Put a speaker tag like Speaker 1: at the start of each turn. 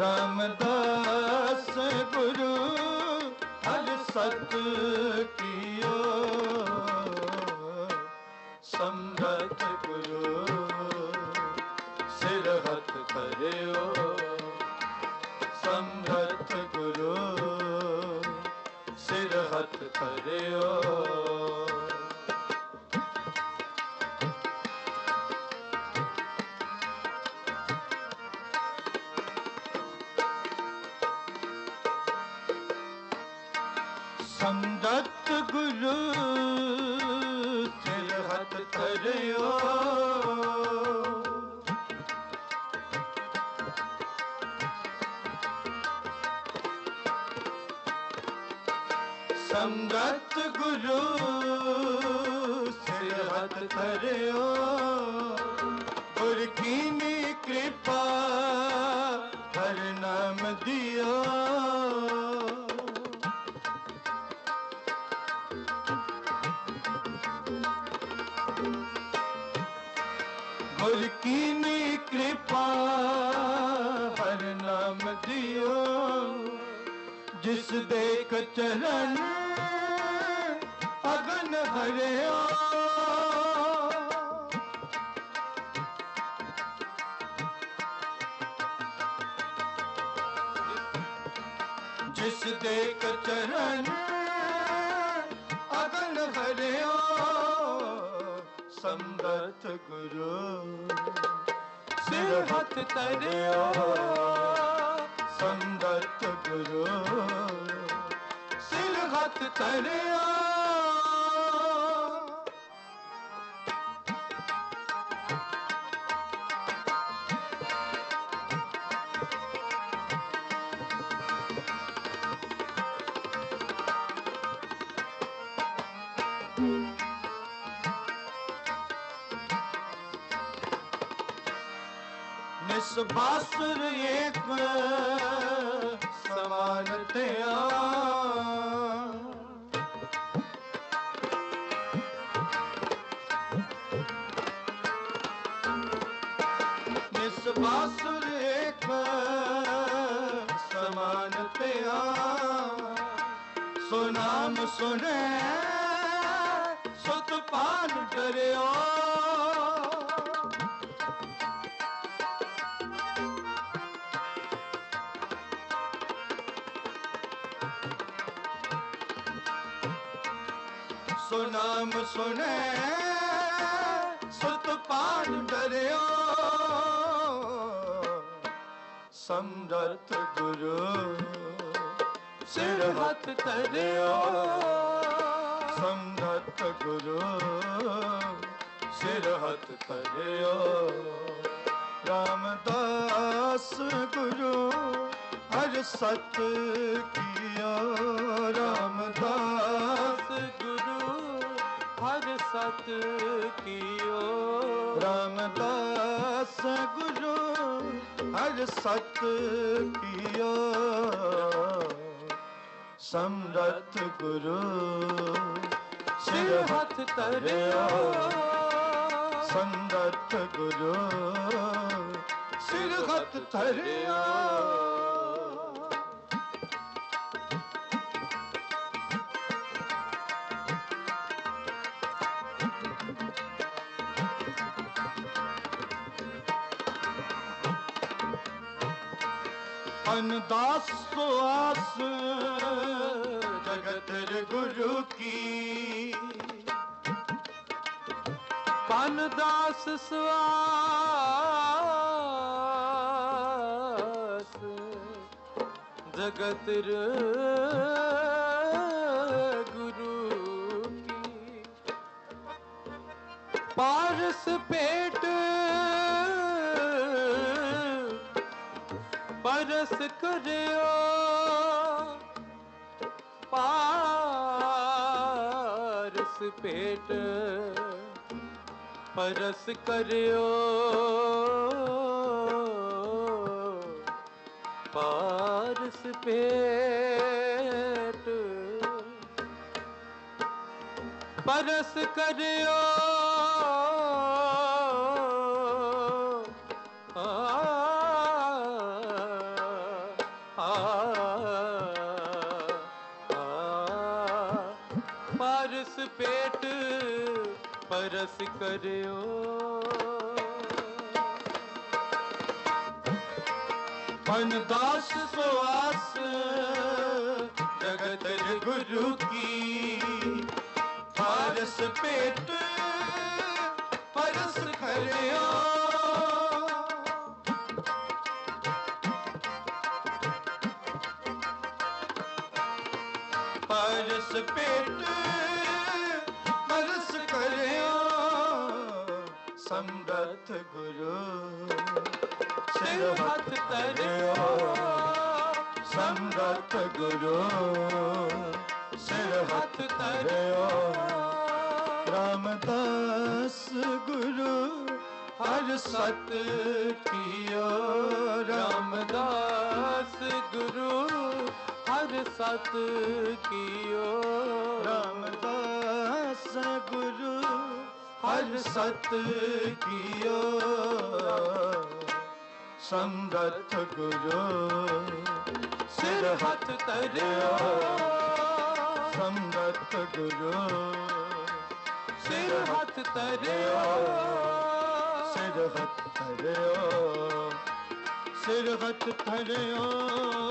Speaker 1: ਰਾਮਦਾਸ ਗੁਰੂ ਹਰ ਸਤ ਕੀਓ ਸਮਰਥ ਗੁਰੂ ਸਿਰ ਹੱਥ ਧਰਿਓ ਸਮਰਥ ਗੁਰੂ ਸਿਰ ਹੱਥ ਧਰਿਓ ਸੰਗਤ ਗੁਰੂ, ਸਿਰ ਹੱਥ ਧਰਿਓ। ਸੰਗਤ ਗੁਰੂ, ਸਿਰ ਹੱਥ ਧਰਿਓ। ਗੁਰ ਕੀਨੀ ਕਿਰਪਾ ਹਰ ਨਾਮ ਦਿਓ। ਕੀਨੀ ਕਿਰਪਾ ਹਰ ਨਾਮ ਦਿਓ। ਜਿਸ ਦੇਖ ਚਰਨ ਅਗਨ ਹਰਿਓ। ਜਿਸ ਦੇਖ ਚਰਨ ਸੰਗਤ ਗੁਰੂ। ਸਿਰ ਹੱਥ ਧਰਿਓ। ਸੰਗਤ ਗੁਰੂ। ਸਿਰ ਹੱਥ ਧਰਿਓ ਨਿਸਬਾਸੁਰ ਏਕ ਸਮਾਨ ਧਿਆ ਨਿਸਬਾਸੁਰ ਏਕ ਸਮਾਨ ਧਿਆ ਸੋ ਨਾਮ ਸੁਣੈ ਸੁਤ ਪਾਨ ਡਰਿਓ ਸੋ ਨਾਮ ਸੁਣੈ ਸੁਤ ਪਾਨ ਡਰਿਓ ਸਮਰਥ ਗੁਰੂ, ਸਿਰ ਹੱਥ ਧਰਿਓ। ਸਮਰਥ ਗੁਰੂ, ਸਿਰ ਹੱਥ ਧਰਿਓ। ਰਾਮਦਾਸ ਗੁਰੂ, ਹਰ ਸਤ ਕੀਓ। ਰਾਮਦਾਸ
Speaker 2: ਗੁਰੂ ਸਤ ਕੀਓ।
Speaker 1: ਰਾਮਦਾਸ ਗੁਰੂ, ਹਰ ਸਤ ਕੀਓ। ਸਮਰਥ ਗੁਰੂ,
Speaker 2: ਸਿਰ ਹੱਥ ਧਰਿਓ।
Speaker 1: ਸੰਗਤ ਗੁਰੂ, ਸਿਰ ਹੱਥ ਧਰਿਓ। ਅਨਦਾਸ ਸੁਆਸ ਜਗਤ ਗੁਰੂ ਕੀ।
Speaker 2: ਪਨ ਦਾਸ ਸਵਾਸ ਜਗਤ ਰ ਪਰਸ ਕਰਿਓ ਪਾਰਸ ਪੇਟ ਪਰਸ ਕਰਿਓ ਪਾਰਸ ਪੇਟ ਪਰਸ ਕਰਿਓ ਪਰਸ ਕਰਿਓ।
Speaker 1: ਅਨਦਾਸ ਸੁਆਸ ਜਗਤ ਗੁਰੂ ਕੀ। ਫਾਰਸ ਪੇਟ ਪਰਸ ਕਰਿਓ ਪਰਸ ਪੇਟ ਸੰਗਤ
Speaker 2: ਗੁਰੂ ਸਿਰਹਤ ਤਰਿਓ
Speaker 1: ਸੰਗਤ ਗੁਰੂ ਸਿਰਹਤ ਤਰਿਓ ਰਾਮਦਾਸ ਗੁਰੂ ਹਰ ਸਤ ਕੀਓ
Speaker 2: ਰਾਮਦਾਸ ਗੁਰੂ ਹਰ ਸਤ ਕੀਓ
Speaker 1: ਰਾਮਦਾਸ ਗੁਰੂ ਹਰ ਸਤ ਕੀਓ ਸਮਰਥ ਗੁਰੂ
Speaker 2: ਸਿਰ ਹੱਥ ਧਰਿਓ
Speaker 1: ਸਮਰਥ ਗੁਰੂ
Speaker 2: ਸਿਰ ਹੱਥ ਧਰਿਓ
Speaker 1: ਸਿਰ ਹੱਥ ਧਰਿਓ ਸਿਰ ਹੱਥ ਧਰਿਓ